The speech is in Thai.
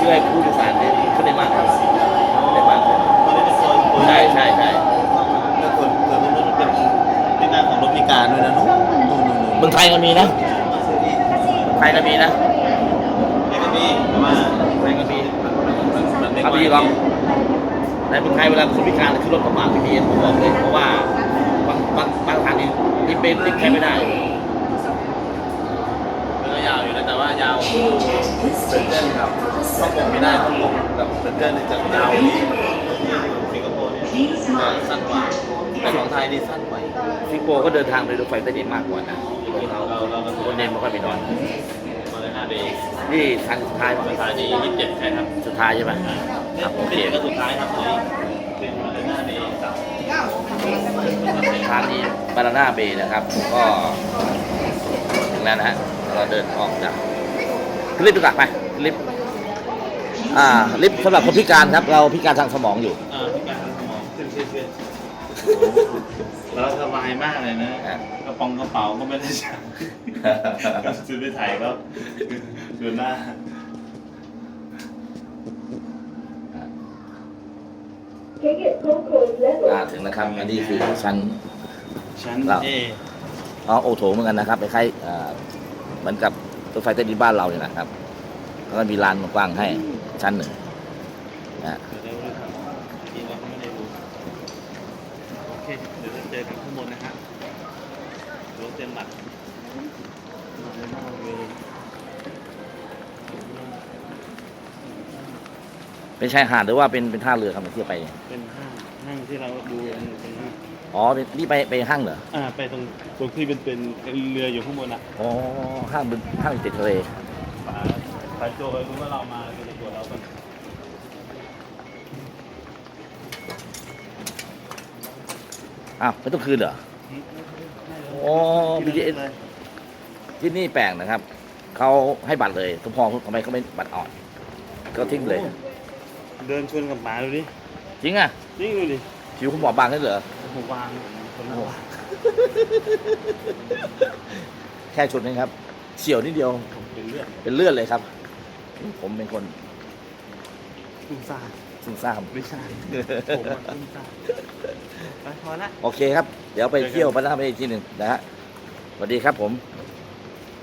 ช่วยผู้โดยสารได้ขึ้นได้มากขึ้นได้มากขึ้นตัวนี้เป็นตัวตัวใช่ใช่ใช่แล้วส่วนส่วนรงนู้นเป็นที่นั่งของรถมีการด้วยนะนุ๊นนู้นเมืองไทยก็มีนะไทยก็มีนะไทยก็มีแต่ว่าไทยก็มีมันไม่ค่อยลองในเมืองไทยเวลาคนพิการขึ้นรถกระบะพี่เอ็มผมบอกเลยเพราะว่าบางบางบางทางนี่รีบเป็นรีบแค่ไม่ได้ แต่ว่ายาวเซนเจนครับฮ่องกงไม่ได้ฮ่องกงกับเซนเจนนี่จะยาวที่สิงคโปร์เนี่ยจะสั้นกว่าแต่ของไทยนี่สั้นกว่าสิงคโปร์ก็เดินทางโดยรถไฟใต้ดินมากกว่านะที่เราเราเราก็คนเน้นไม่ค่อยไปนอนมาเลยหน้าเบย์นี่ทางสุดท้ายสุดท้ายนี่ยี่สิบเจ็ดใช่ครับสุดท้ายใช่ไหมครับโอเคเป็นก็สุดท้ายครับเลยเป็นมาเลยหน้าเบย์กับทางนี้บานาน่าเบย์นะครับก็ถึงแล้วนะฮะ เราเดินออกจากลิฟต์ดีกว่าไปลิฟต์อ่าลิฟต์สำหรับคนพิการครับ เราพิการทางสมองอยู่เอ่อพิการทางสมองขึ้นขึ้นขึ้นแล้วสบายมากเลยนะอะกระป๋องกระเป๋าก็ไม่ได้ใช้ซื้อไปถ่ายก็ดูหน้าอ่าถึงนะครับอันนี้คือชั้นชั้นเราเออ๋อโอโถเหมือนกันนะครับคล้ายๆอ่า เหมือนกับรถไฟใต้ดินบ้านเราเนี่ยนะครับแล้วก็มีลานกว้างให้ชั้นหนึ่งนะเดี๋ยวเราดูครับที่เราไม่ได้ดูโอเคเดี๋ยวจะเจอกันข้างบนนะฮะรถเต็มบัตรมาเลยมากเลยเป็นชายหาดหรือว่าเป็นเป็นท่าเรือครับที่ไป เป็นห้างห้างที่เราดูกันเป็นห้าง อ๋อเป็นนี่ไปไปห้างเหรอ อ่าไปตรงตรงที่เป็นเป็นเรืออยู่ข้างบนอะอ๋อห้างบนห้างติดทะเลป๋าป๋าโจไปรู้ว่าเรามาดูตัวเราเป็นอ้าวไม่ต้องคืนเหรอโอ้ BTS ที่นี่แปลกนะครับ เขาให้บัตรเลยทุกพอทำไมเขาไม่บัตรอ่อน ก็ทิ้งเลย เดินชนกับป๋าดูดิ จริงอะจริงดูดิ ผิวคุณหมอบางได้เหรอ ผมวางคนละวางแค่ชุดนี้ครับเฉียวนิดเดียวเป็นเลือดเป็นเลือดเลยครับ ผมเป็นคนตุ้มซ่าซุ่มซ่ามไม่ใช่ผมอะตุ้มซ่าไปพอละ โอเคครับ เดี๋ยวไปเที่ยวพระราชวังอีกทีหนึ่งนะฮะสวัสดีครับผม